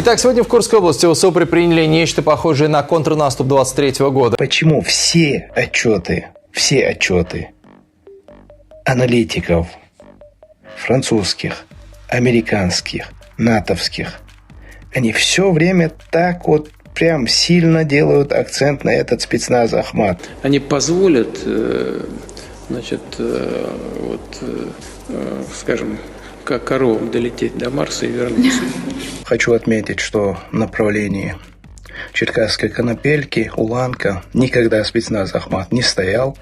Итак, сегодня в Курской области УСО предприняли нечто похожее на контрнаступ 23 года. Почему все отчеты, все отчеты аналитиков французских, американских, натовских, они все время так вот прям сильно делают акцент на этот спецназ Ахмат. они позволят, э, значит, э, вот, э, скажем, как коровам долететь до Марса и вернуться. Хочу отметить, что в направлении Черкасской Конопельки, Уланка никогда спецназ Ахмат не стоял.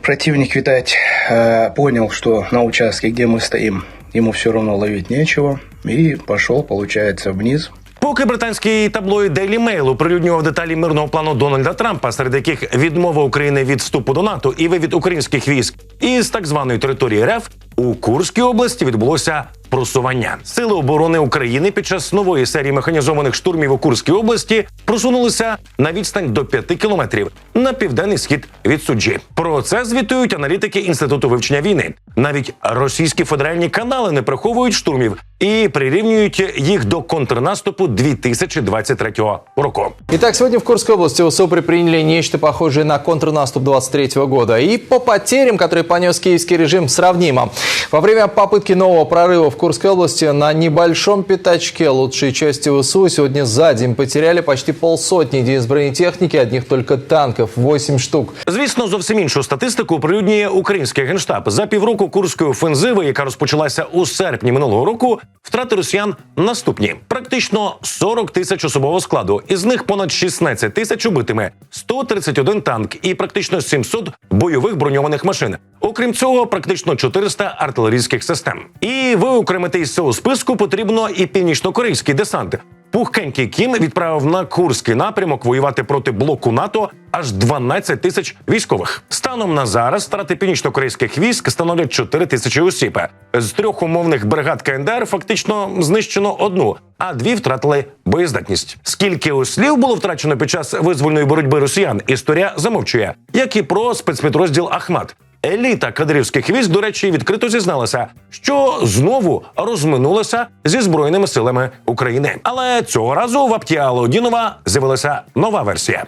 Противник, видать, э, понял, что на участке, где мы стоим, ему все равно ловить нечего, и пошел, получается, вниз, Поки британський таблоїд Daily Mail оприлюднював деталі мирного плану Дональда Трампа, серед яких відмова України від вступу до НАТО і вивід українських військ із так званої території РФ, у Курській області відбулося просування. Сили оборони України під час нової серії механізованих штурмів у Курській області просунулися на відстань до 5 кілометрів на південний схід від суджі. Про це звітують аналітики інституту вивчення війни. Навіть російські федеральні канали не приховують штурмів і прирівнюють їх до контрнаступу 2023 року. Итак, сегодня в Курской области УСО предприняли нечто похожее на контрнаступ 23 года. И по потерям, которые понес киевский режим, сравнимо. Во время попытки нового прорыва в Курской области на небольшом пятачке лучшие части ВСУ сегодня за день потеряли почти полсотни единиц бронетехники, одних только танков 8 штук. Звісно, зовсім іншу статистику оприлюднює український генштаб за півроку курської офензиви, яка розпочалася у серпні минулого року. Втрати росіян наступні: практично 40 тисяч особового складу, із них понад 16 тисяч убитими, 131 танк і практично 700 бойових броньованих машин. Окрім цього, практично 400 артилерійських систем. І виокремити із цього списку потрібно і північнокорейський десант. Пухкенький Кім відправив на Курський напрямок воювати проти блоку НАТО аж 12 тисяч військових. Станом на зараз страти північно-корейських військ становлять 4 тисячі осіб. З трьох умовних бригад КНДР фактично знищено одну, а дві втратили боєздатність. Скільки ослів було втрачено під час визвольної боротьби росіян, історія замовчує, як і про спецпідрозділ Ахмат. Еліта кадрівських військ, до речі, відкрито зізналася, що знову розминулася зі збройними силами України. Але цього разу в Аптіалодінова з'явилася нова версія.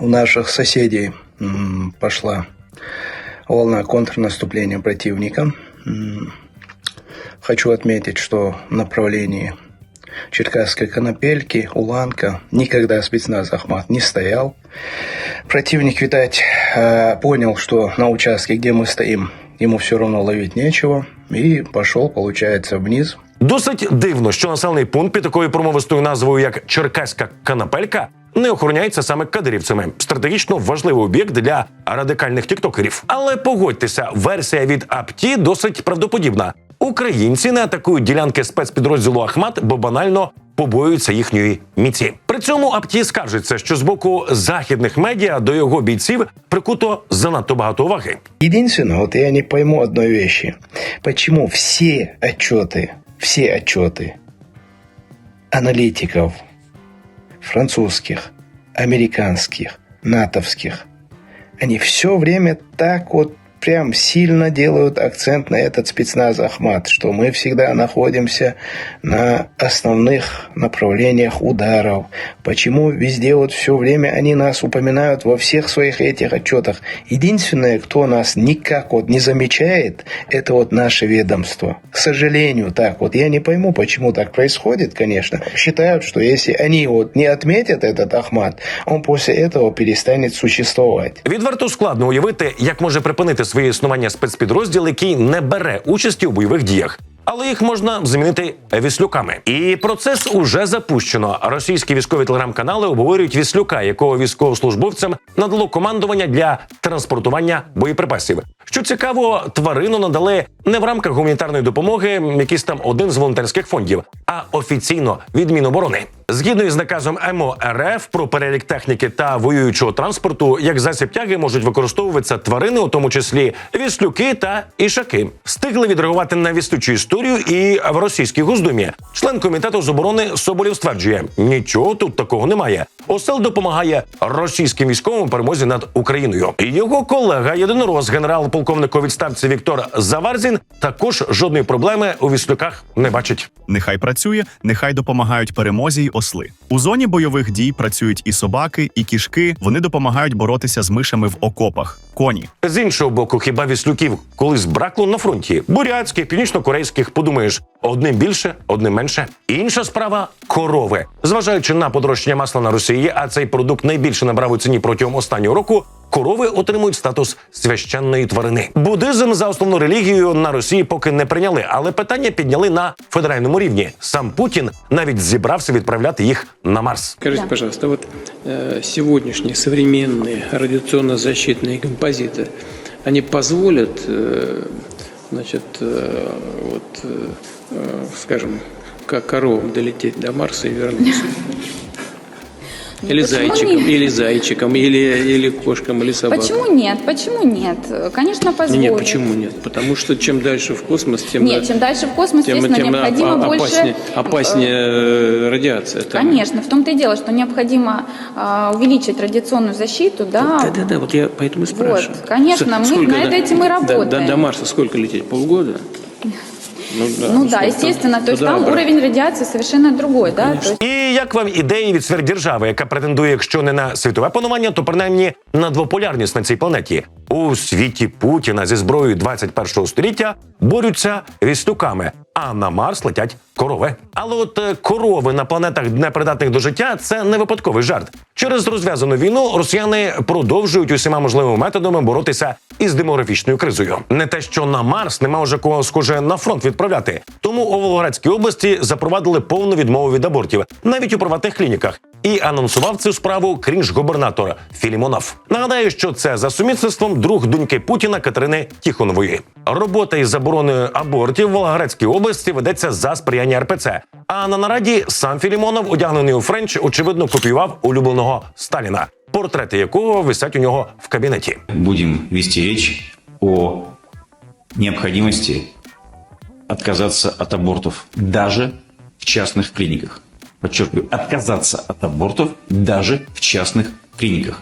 у наших соседей м, пошла волна контрнаступления противника. Хочу отметить, что в направлении Черкасской Конопельки, Уланка никогда спецназ Ахмат не стоял. Противник, видать, э, понял, что на участке, где мы стоим, ему все равно ловить нечего, и пошел, получается, вниз, Досить дивно, що населений пункт під такою промовистою назвою, як Черкаська канапелька, не охороняється саме кадирівцями. Стратегічно важливий об'єкт для радикальних тіктокерів. Але погодьтеся, версія від Апті досить правдоподібна. Українці не атакують ділянки спецпідрозділу Ахмат, бо банально побоюються їхньої міці. При цьому Апті скаржиться, що з боку західних медіа до його бійців прикуто занадто багато уваги. Единственное, вот я не пойму одной вещи. Почему все отчеты, все отчеты аналитиков французских, американских, натовских, они все время так вот прям сильно делают акцент на этот спецназ Ахмат, что мы всегда находимся на основных направлениях ударов. Почему везде вот все время они нас упоминают во всех своих этих отчетах. Единственное, кто нас никак вот не замечает, это вот наше ведомство. К сожалению, так вот. Я не пойму, почему так происходит, конечно. Считают, что если они вот не отметят этот Ахмат, он после этого перестанет существовать. Відверто складно уявити, як може припинити своє існування спецпідрозділ, який не бере участі у бойових діях. Але їх можна замінити віслюками. І процес уже запущено. Російські військові телеграм-канали обговорюють віслюка, якого військовослужбовцям надало командування для транспортування боєприпасів. Що цікаво, тварину надали не в рамках гуманітарної допомоги, якийсь там один з волонтерських фондів, а офіційно від Міноборони. Згідно із наказом МО РФ про перелік техніки та воюючого транспорту, як засіб тяги можуть використовуватися тварини, у тому числі віслюки та ішаки. Встигли відреагувати на вістучу історію і в російській госдумі. Член комітету з оборони Соболєв стверджує: нічого тут такого немає. Осел допомагає російським військовим перемозі над Україною. Його колега єдинорос, генерал-полковник у відставці Віктор Заварзін, також жодної проблеми у віслюках не бачить. Нехай працює, нехай допомагають перемозі й осли. У зоні бойових дій працюють і собаки, і кішки. Вони допомагають боротися з мишами в окопах. Коні. З іншого боку, хіба віслюків колись бракло на фронті? Бурятських, північно-корейських, подумаєш, одним більше, одним менше. Інша справа корови. Зважаючи на подорожчання масла на Росії, а цей продукт найбільше набрав у ціні протягом останнього року. Корови отримують статус священної тварини. Буддизм за основну релігію на Росії поки не прийняли, але питання підняли на федеральному рівні. Сам Путін навіть зібрався відправляти їх на Марс. Скажите, Да. пожалуйста, вот э, сегодняшние современные радиационно-защитные композиты, они позволят, э, значит, э, вот, э, э, скажем, как коровам долететь до Марса и вернуться? Или почему зайчиком, нет? или зайчиком, или, или кошкам, или собакам. Почему нет? Почему нет? Конечно, Не, позволит. Нет, почему нет? Потому что чем дальше в космос, тем, Нет, чем дальше в космос, тем, естественно, тем необходимо опа- больше... опаснее, опаснее э, радиация. Там. Конечно, в том-то и дело, что необходимо а, увеличить радиационную защиту, да. Да, да, да, вот я поэтому и спрашиваю. конечно, С- мы над до- этим и до- работаем. До, до Марса сколько лететь? Полгода? Ну да, Ну да, естественно, то есть там уровень радиации совершенно другой, да. То есть І як вам ідеї від сверхдержави, яка претендує, якщо не на світове панування, то принаймні на двополярність на цій планеті? У світі Путіна зі зброєю 21-го століття борються вістуками, а на Марс летять корови. Але от е, корови на планетах непридатних до життя це не випадковий жарт. Через розв'язану війну росіяни продовжують усіма можливими методами боротися із демографічною кризою. Не те, що на Марс нема вже кого схоже на фронт відправляти. Тому у Волгоградській області запровадили повну відмову від абортів, навіть у приватних клініках. І анонсував цю справу крінж-губернатор Філімонов. Нагадаю, що це за сумісництвом друг доньки Путіна Катерини Тіхонової. Робота із забороною абортів в Волгоградській області ведеться за сприяння РПЦ. А на нараді сам Філімонов, одягнений у френч, очевидно копіював улюбленого Сталіна, портрети якого висять у нього в кабінеті. будем вести речь о необходимости отказаться от абортов даже в частных клиниках. Подчеркиваю, отказаться от абортов даже в частных клиниках.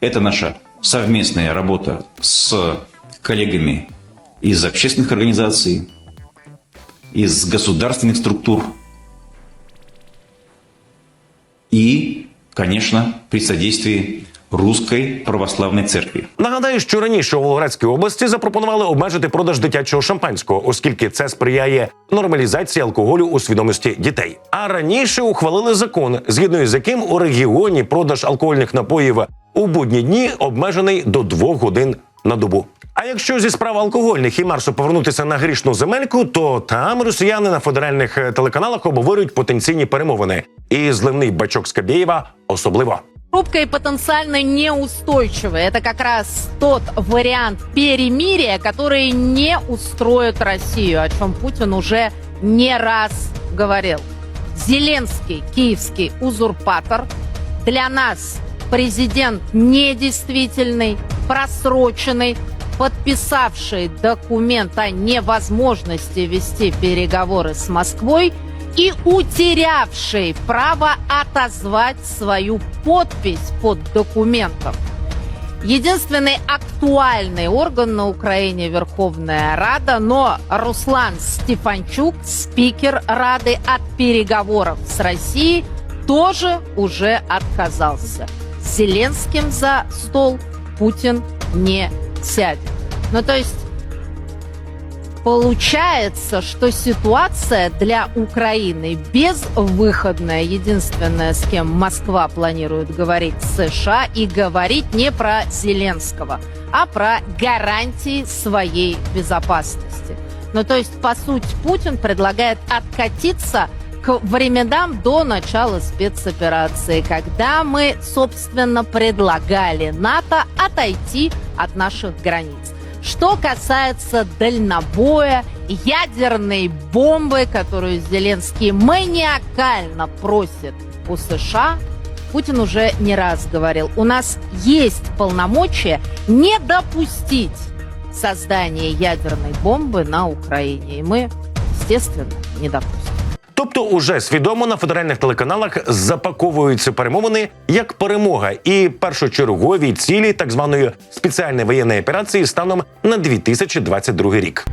Это наша совместная работа с коллегами из общественных организаций, из государственных структур и, конечно, при содействии Русской Православной Церкви. Нагадаю, що раніше у Волгоградській області запропонували обмежити продаж дитячого шампанського, оскільки це сприяє нормалізації алкоголю у свідомості дітей. А раніше ухвалили закон, згідно з яким у регіоні продаж алкогольних напоїв у будні дні обмежений до двох годин на добу. А якщо зі справ алкогольних і Марсу повернутися на грішну земельку, то там росіяни на федеральних е, телеканалах обговорюють потенційні перемовини. І зливний бачок Скабєєва особливо. Хрупкое и потенциально неустойчивое. Это как раз тот вариант перемирия, который не устроит Россию, о чем Путин уже не раз говорил. Зеленский, киевский узурпатор, для нас президент недействительный, просроченный, подписавший документ о невозможности вести переговоры с Москвой и утерявший право отозвать свою подпись под документом. Единственный актуальный орган на Украине – Верховная Рада, но Руслан Стефанчук, спикер Рады от переговоров с Россией, тоже уже отказался. Зеленским за стол Путин не сядет. Ну, то есть Получается, что ситуация для Украины безвыходная. Единственное, с кем Москва планирует говорить США и говорить не про Зеленского, а про гарантии своей безопасности. Ну, то есть, по сути, Путин предлагает откатиться к временам до начала спецоперации, когда мы, собственно, предлагали НАТО отойти от наших границ. Что касается дальнобоя, ядерной бомбы, которую Зеленский маниакально просит у США, Путин уже не раз говорил, у нас есть полномочия не допустить создания ядерной бомбы на Украине. И мы, естественно, не допустим. Тобто, уже свідомо на федеральних телеканалах запаковуються перемовини як перемога і першочергові цілі так званої спеціальної воєнної операції станом на 2022 рік.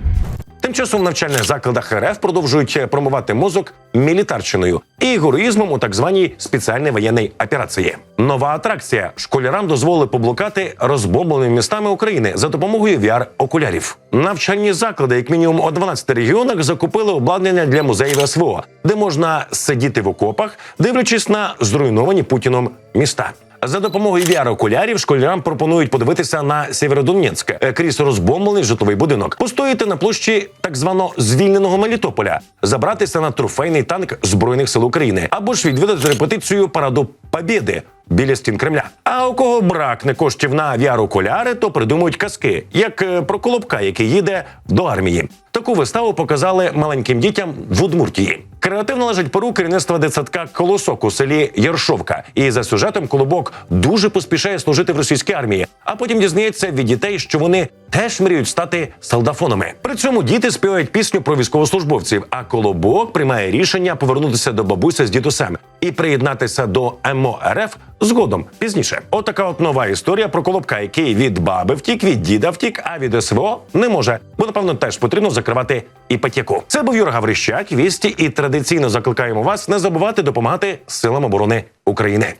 Тим часом в навчальних закладах РФ продовжують промивати мозок мілітарщиною і героїзмом у так званій спеціальній воєнній операції. Нова атракція школярам дозволили поблукати розбомбленими містами України за допомогою VR-окулярів. Навчальні заклади, як мінімум у 12 регіонах, закупили обладнання для музеїв СВО, де можна сидіти в окопах, дивлячись на зруйновані Путіном міста. За допомогою VR-окулярів школярам пропонують подивитися на Сєвєродонецьк е, крізь розбомблений житловий будинок, постояти на площі так звано звільненого Мелітополя, забратися на трофейний танк збройних сил України або ж відвідати репетицію параду Побєди біля стін Кремля. А у кого бракне коштів на VR-окуляри, то придумують казки, як е, про колобка, який їде до армії. Таку виставу показали маленьким дітям в Удмуртії. Креативно лежить пору керівництва дитсадка Колосок у селі Яршовка. І за сюжетом Колобок дуже поспішає служити в російській армії, а потім дізнається від дітей, що вони теж мріють стати солдафонами. При цьому діти співають пісню про військовослужбовців. А Колобок приймає рішення повернутися до бабуся з дідусем і приєднатися до МОРФ згодом пізніше. Отака от нова історія про Колобка, який від баби втік, від діда втік, а від СВО не може, бо напевно теж потрібно закривати іпотеку. Це був Юра Гаврищак. Вісті і традиційно закликаємо вас не забувати допомагати силам оборони України.